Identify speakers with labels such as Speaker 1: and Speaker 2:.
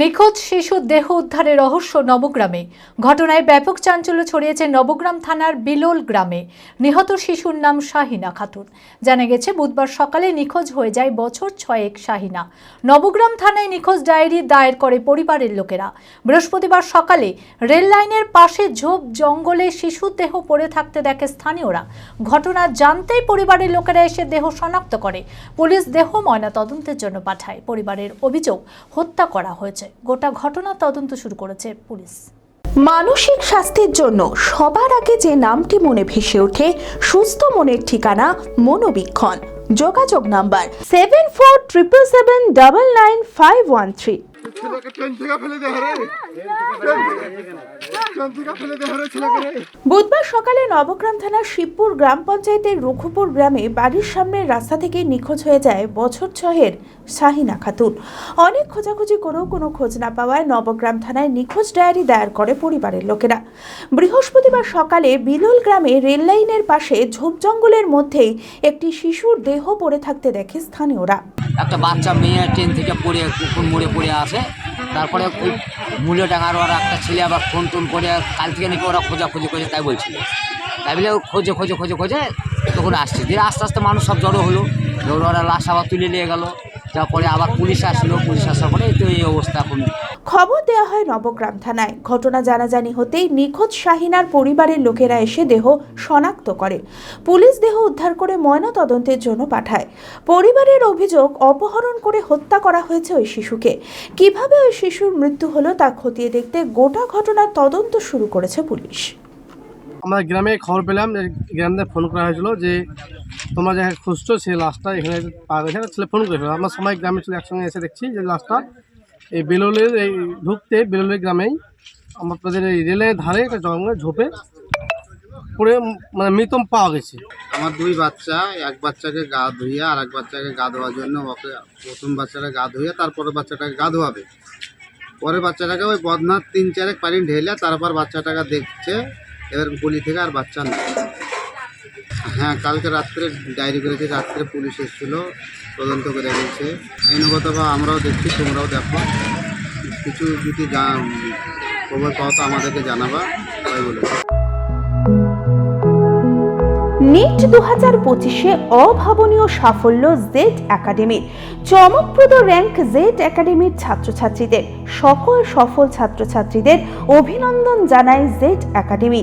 Speaker 1: নিখোঁজ শিশুর দেহ উদ্ধারের রহস্য নবগ্রামে। ঘটনায় ব্যাপক চাঞ্চল্য ছড়িয়েছে নবগ্রাম থানার বিলোল গ্রামে। নিহত শিশুর নাম শাহিনা খাতুন। জানা গেছে, বুধবার সকালে নিখোঁজ হয়ে যায় বছর ছয়েক শাহিনা। নবগ্রাম থানায় নিখোঁজ ডায়েরি দায়ের করে পরিবারের লোকেরা। বৃহস্পতিবার সকালে রেল লাইনের পাশে ঝোপ জঙ্গলে শিশুর দেহ পড়ে থাকতে দেখে স্থানীয়রা। ঘটনা জানতেই পরিবারের লোকেরা এসে দেহ শনাক্ত করে। পুলিশ দেহ ময়না তদন্তের জন্য পাঠায়। পরিবারের অভিযোগ, হত্যা করা হয়েছে। গোটা ঘটনা তদন্ত শুরু করেছে পুলিশ।
Speaker 2: মানসিক স্বাস্থ্যের জন্য সবার আগে যে নামটি মনে ভেসে ওঠে সুস্থ মনের ঠিকানা মনোবীক্ষণ। যোগাযোগ number seven four triple seven double nine five one three বুধবার সকালে নবগ্রাম থানার শিবপুর গ্রাম পঞ্চায়েতের রঘুপুর গ্রামে বাড়ির সামনের রাস্তা থেকে নিখোঁজ হয়ে যায় বছর ছয়ের শাহিনা খাতুন। অনেক খোঁজাখুঁজি করেও কোনো খোঁজ না পাওয়ায় নবগ্রাম থানায় নিখোঁজ ডায়েরি দায়ের করে পরিবারের লোকেরা। বৃহস্পতিবার সকালে বিলোল গ্রামে রেল লাইনের পাশে ঝোপ জঙ্গলের মধ্যেই একটি শিশুর দেহ পড়ে থাকতে দেখে স্থানীয়রা।
Speaker 3: একটা বাচ্চা মেয়ে ট্রেন থেকে পড়ে মোড়ে পড়ে আসে তারপরে ওই মূল্য ডাঙার ওরা একটা ছেলে আবার ফোন টোন করে কাল থেকে নাকি ওরা খোঁজাখুঁজি করে তাই বলছিল। তাই বলে খোঁজে খোঁজে খোঁজে খোঁজে, তখন আসছে। দিয়ে আস্তে আস্তে মানুষ সব জড়ো হলো। ওরা লাশ আবার তুলে নিয়ে গেল। তারপরে আবার পুলিশ আসলো, পুলিশ আসার পরে তো এই অবস্থা এখন।
Speaker 2: খবর দেওয়া হয় নবগ্রাম থানায়। ঘটনা জানাজানি হতেই নিখোঁজ শাহিনার পরিবারের লোকেরা এসে দেহ শনাক্ত করে। পুলিশ দেহ উদ্ধার করে ময়না তদন্তের জন্য পাঠায়। পরিবারের অভিযোগ, অপহরণ করে হত্যা করা হয়েছে ওই শিশুকে। কীভাবে ওই শিশুর মৃত্যু হলো তা খতিয়ে দেখতে গোটা ঘটনার তদন্ত শুরু করেছে পুলিশ।
Speaker 4: আমরা গ্রামে খবর পেলাম যে গ্রামে ফোন করা হয়েছিল যে তোমরা যাকে খুঁজছো সেই লাশটা এখানে পাওয়া গেছে। ছেলে ফোন করেছিল। আমরা সবাই গ্রামে চলে একসঙ্গে এসে দেখছি যে লাশটা এই বেলোলের এই ঢুকতে বেলোলের গ্রামেই। আমাদের এই রেলের ধারে একটা জঙ্গলে ঝোপে পড়ে মানে মৃতম পাওয়া গেছে।
Speaker 5: আমার দুই বাচ্চা, এক বাচ্চাকে গা ধুইয়ে আর এক বাচ্চাকে গা ধোয়ার জন্য ওকে প্রথম বাচ্চাটা গা ধুইয়ে তারপরে বাচ্চাটাকে গা ধোয়াবে। পরে বাচ্চাটাকে ওই বদনাথ তিন চারেক পানি ঢেলে তারপর বাচ্চাটাকে দেখছে। এবার গলি থেকে আর বাচ্চা নেই। হ্যাঁ কালকে রাত্রে ডায়েরি করেছে, রাত্রে পুলিশ এসেছিল, তদন্ত করে গেছে আইনগত বা আমরাও দেখছি, তোমরাও দেখো। কিছু যদি খবর পাও তো আমাদেরকে জানাবা তাই বলে।
Speaker 2: নিট দু হাজার পঁচিশে অভাবনীয় সাফল্য জেড একাডেমির। চমকপ্রদ র্যাঙ্ক জেড একাডেমির ছাত্রছাত্রীদের। সকল সফল ছাত্রছাত্রীদের অভিনন্দন জানায় জেড একাডেমি।